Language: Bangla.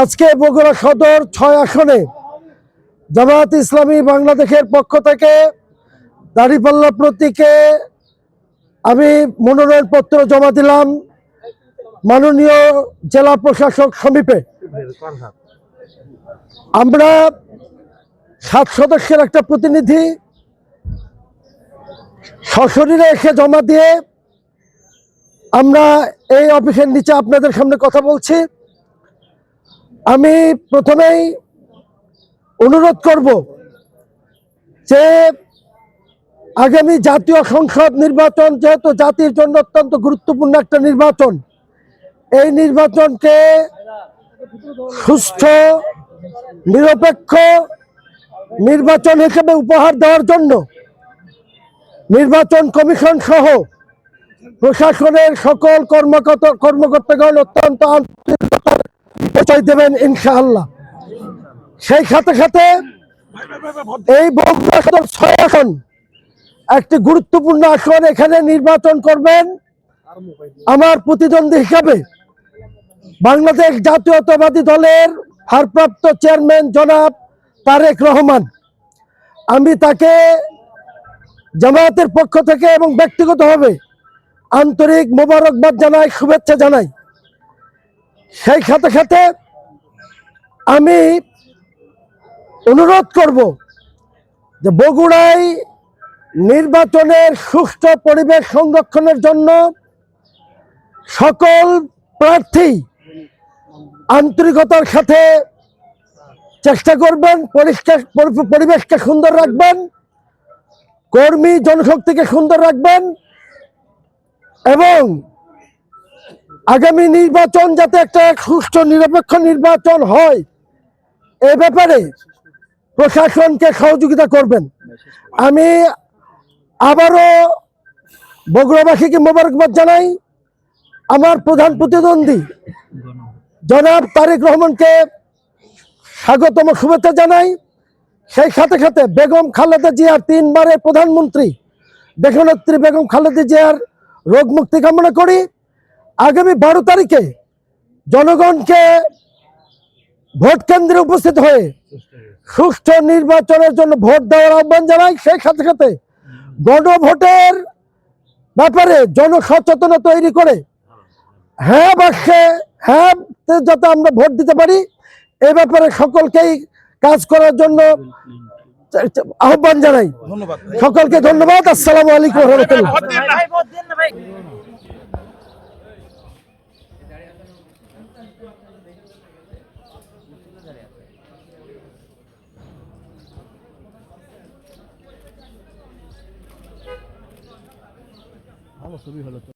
আজকে বগুড়া সদর ছয় আসনে জামায়াত ইসলামী বাংলাদেশের পক্ষ থেকে দাঁড়িপাল্লা প্রতীকে আমি মনোনয়ন পত্র জমা দিলাম মাননীয় জেলা প্রশাসক সমীপে। আমরা সাত সদস্যের একটা প্রতিনিধি সশরীরে এসে জমা দিয়ে আমরা এই অফিসের নিচে আপনাদের সামনে কথা বলছি। আমি প্রথমেই অনুরোধ করব যে আগামী জাতীয় সংসদ নির্বাচন যেহেতু জাতির জন্য অত্যন্ত গুরুত্বপূর্ণ একটা নির্বাচন, এই নির্বাচনকে সুস্থ নিরপেক্ষ নির্বাচন হিসেবে উপহার দেওয়ার জন্য নির্বাচন কমিশন সহ প্রশাসনের সকল কর্মকর্তা, কর্মকর্তাগণ অত্যন্ত আন্তরিকতার পরিচয় দেবেন ইনশাআল্লাহ। সেই সাথে সাথে এই বগুড়া ছয় একটি গুরুত্বপূর্ণ আসন এখানে নির্বাচন করবেন আমার প্রতিদ্বন্দ্বী হিসাবে। বাংলাদেশ জাতীয়তাবাদী দলের ভারপ্রাপ্ত চেয়ারম্যান জনাব তারেক রহমান। আমি তাকে জামায়াতের পক্ষ থেকে এবং ব্যক্তিগতভাবে আন্তরিক মোবারকবাদ জানাই, শুভেচ্ছা জানাই। সেই সাথে সাথে আমি অনুরোধ করব যে বগুড়ায় নির্বাচনের সুষ্ঠু পরিবেশ সংরক্ষণের জন্য সকল প্রার্থী আন্তরিকতার সাথে চেষ্টা করবেন, পরিষ্কার পরি- পরিবেশকে সুন্দর রাখবেন, কর্মী জনশক্তিকে সুন্দর রাখবেন এবং আগামী নির্বাচন যাতে একটা সুষ্ঠু নিরপেক্ষ নির্বাচন হয় এ ব্যাপারে প্রশাসনকে সহযোগিতা করবেন। আমি আবারও বগুড়াবাসীকে মোবারকবাদ জানাই। আমার প্রধান প্রতিদ্বন্দ্বী জনাব তারেক রহমানকে স্বাগতম শুভেচ্ছা জানাই। সেই সাথে সাথে বেগম খালেদা জিয়ার তিনবারের প্রধানমন্ত্রী দেশনেত্রী বেগম খালেদা জিয়ার রোগ মুক্তি কামনা করি। আগামী বারো তারিখে জনগণকে ভোট কেন্দ্রে উপস্থিত হয়ে সুষ্ঠু নির্বাচনের জন্য ভোট দেওয়ার আহ্বান জানাই। সেই সাথে সাথে গণভোটের ব্যাপারে জনসচেতনা তৈরি করে হ্যাঁ বাক্যে হ্যাঁ যাতে আমরা ভোট দিতে পারি এ ব্যাপারে সকলকেই কাজ করার জন্য আহ্বান জানাই। সকলকে ধন্যবাদ। আসসালামু আলাইকুম রহমতুল্লাহ। ভোট হলো না।